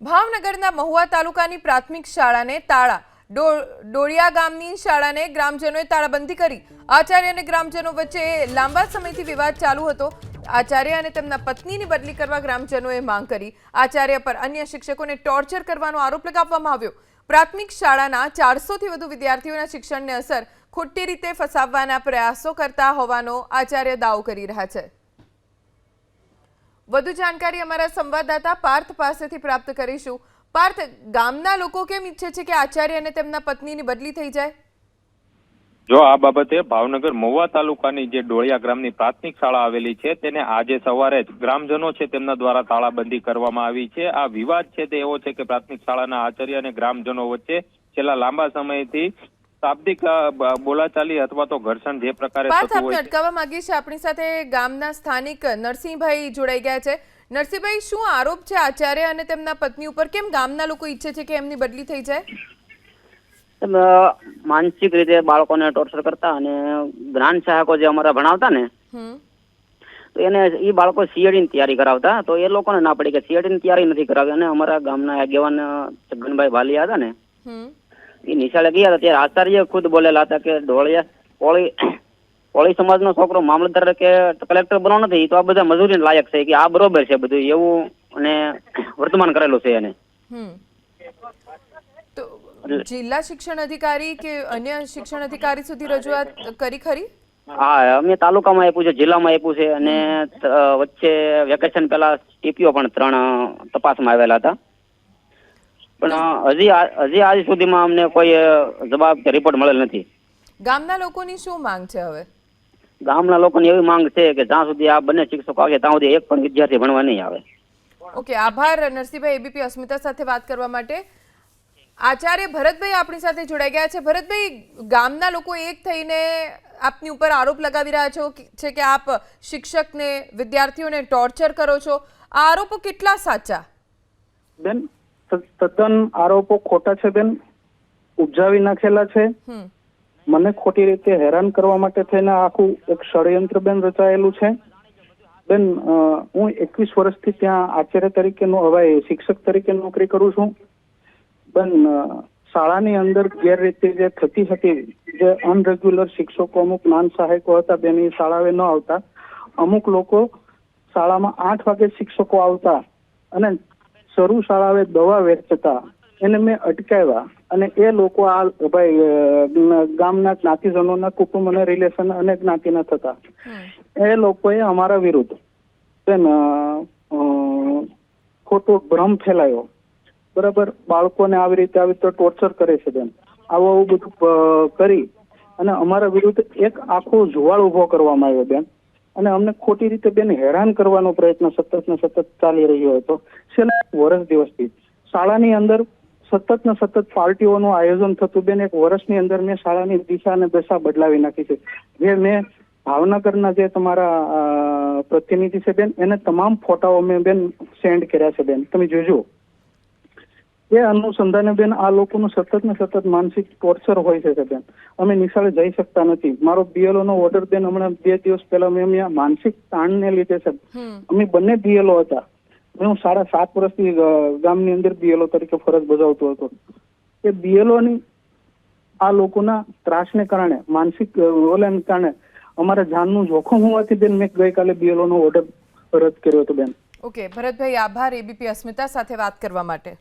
ભાવનગરના મહુવા તાલુકાની પ્રાથમિક શાળાને તાળા ડોળિયા ગામની શાળાને ગ્રામજનોએ તાળાબંધી કરી. આચાર્ય અને ગ્રામજનો વચ્ચે લાંબા સમયથી વિવાદ ચાલુ હતો. આચાર્ય અને તેમના પત્નીની બદલી કરવા ગ્રામજનોએ માંગ કરી. આચાર્ય પર અન્ય શિક્ષકોને ટોર્ચર કરવાનો આરોપ લગાવવામાં આવ્યો. પ્રાથમિક શાળાના ચારસોથી વધુ વિદ્યાર્થીઓના શિક્ષણને અસર ખોટી રીતે ફસાવવાના પ્રયાસો કરતા હોવાનો આચાર્ય દાવો કરી રહ્યા છે. વધુ જાણકારી અમારા સંવાદદાતા પાર્થ પાસેથી પ્રાપ્ત કરીશું. પાર્થ, ગામના લોકો કેમ ઈચ્છે છે કે આચાર્ય અને તેમના પત્નીની બદલી થઈ જાય? જો આ બાબતે ભાવનગર મહુવા તાલુકાની જે ડોળિયા ગ્રામની પ્રાથમિક શાળા આવેલી છે, તેને આજે સવારે જ ગ્રામજનો છે તેમના દ્વારા તાળાબંધી કરવામાં આવી છે. આ વિવાદ છે તે એવો છે કે પ્રાથમિક શાળાના આચાર્ય અને ગ્રામજનો વચ્ચે છેલ્લા લાંબા સમયથી શાબ્દિક બોલાચાલી અથવા તો ઘર્ષણ જે પ્રકારે પાર્થ થતું હોય છે. અટકાવવા માંગીએ છીએ આપણી સાથે ગામના સ્થાનિક નરસિંહભાઈ જોડાઈ ગયા છે. નરસિંહભાઈ શું આરોપ છે આચાર્ય અને તેમના પત્ની ઉપર? કેમ ગામના લોકો ઈચ્છે છે કે એમની બદલી થઈ જાય? માનસિક રીતે બાળકોને ટોર્ચર કરતા અને જ્ઞાન સહાયકો જે અમારા ભણાવતા ને તો એને એ બાળકો CAD ની તૈયારી કરાવતા તો એ લોકોને ના પડી કે CAD ની તૈયારી નથી કરાવી. અને અમારા ગામના આગેવાન છગનભાઈ વાલિયા હતા ને એ નિશાળે ગયા હતા. ત્યારે આચાર્ય ખુદ બોલેલા હતા કે ઢોળિયા કોળી કોળી સમાજનો છોકરો મામલતદાર કે કલેક્ટર બનવાનો નથી તો આ બધા મજૂરી લાયક છે કે આ બરોબર છે બધું એવું અને વર્તમાન કરેલું છે એને. જિલ્લા શિક્ષણ અધિકારી કે અન્ય શિક્ષણ અધિકારી સુધી રજૂઆત કરી ખરી? હા અમે તાલુકામાં આપ્યું છે જિલ્લામાં આપ્યું છે અને વચ્ચે વેકેશન પહેલા ટીપીઓ પણ ત્રણ તપાસમાં આવેલા હતા. પણ હજી હજી આજ સુધીમાં અમને કોઈ જવાબ કે રિપોર્ટ મળેલ નથી. ગામના લોકોની શું માંગ છે હવે? ગામના લોકોની એવી માંગ છે કે જ્યાં સુધી આ બંને શિક્ષકો આવે ત્યાં સુધી એક પણ વિદ્યાર્થી ભણવા નહીં આવે. ઓકે આભાર નરસિંહભાઈ એબીપી અસ્મિતા સાથે વાત કરવા માટે. આચાર્ય ભરતભાઈ આપણી સાથે જોડાઈ ગયા છે. ભરતભાઈ ગામના લોકો એક થઈને આપની ઉપર આરોપ લગાવી રહ્યા છો છે કે આપ શિક્ષકને વિદ્યાર્થીઓને ટોર્ચર કરો છો. આ આરોપો કેટલા સાચા? બેન તદ્દન આરોપો ખોટા છે બેન. ઉપજાવી નાખેલા છે. મને ખોટી રીતે હેરાન કરવા માટે થઈને આખું એક ષડયંત્ર બેન રચાયેલું છે. બેન હું એકવીસ વર્ષથી ત્યાં આચાર્ય તરીકે નો હવે શિક્ષક તરીકે નોકરી કરું છું. બેન શાળાની અંદર ગેરરીતિ જે થતી હતી જે અનરેગ્યુલર શિક્ષકો અમુક નાન સહાયકો હતા બેન શાળાએ ન આવતા. અમુક લોકો શાળામાં આઠ વાગે શિક્ષકો આવતા અને શરૂ શાળાએ દવા વેચતા. એને મેં અટકાવ્યા. અને એ લોકો આ ભાઈ ગામના જ્ઞાતિજનોના કુટુંબ અને રિલેશન અને જ્ઞાતિના થતા. એ લોકોએ અમારા વિરુદ્ધ અ, ખોટો ભ્રમ ફેલાયો. બરાબર? બાળકોને આવી રીતે આવી રીતે ટોર્ચર કરે છે બેન આવું આવું બધું કરી. અને અમારા વિરુદ્ધ એક આખો જુવાળ ઊભો કરવામાં આવ્યો બેન અને અમને ખોટી રીતે બેન હેરાન કરવાનો પ્રયત્ન સતત ને સતત ચાલી રહ્યો હતો. છેલ્લા વર્ષ દિવસથી શાળાની અંદર સતત ને સતત પાર્ટીઓનું આયોજન થતું બેન એક વર્ષની અંદર મેં શાળાની દિશા અને દશા બદલાવી નાખી છે. જે મેં ભાવનગરના જે તમારા પ્રતિનિધિ છે બેન, એને તમામ ફોટાઓ મેં બેન સેન્ડ કર્યા છે બેન. તમે જોજો. એ અનુસંધાને બેન આ લોકોનું સતત ને સતત માનસિક ટોર્ચર હોય છે બેન. અમે નિશાળે જઈ શકતા નથી. મારો બીએલઓ નો ઓર્ડર બેન હમણાં બે દિવસ પહેલા મેં અહીંયા માનસિક તાણને લીધે છે. અમે બંને બીએલઓ હતા. હું સાડા સાત વર્ષથી ગામની અંદર બીએલઓ તરીકે ફરજ બજાવતો હતો. એ બીએલઓ ની આ લોકોના ત્રાસને કારણે માનસિક અ, ઓલાને કારણે અમારા જાનનું જોખમ હોવાથી બેન મેં ગઈકાલે બીએલઓ નો ઓર્ડર રદ કર્યો હતો બેન. ઓકે ભરતભાઈ આભાર. એબીપી અસ્મિતા સાથે વાત કરવા માટે.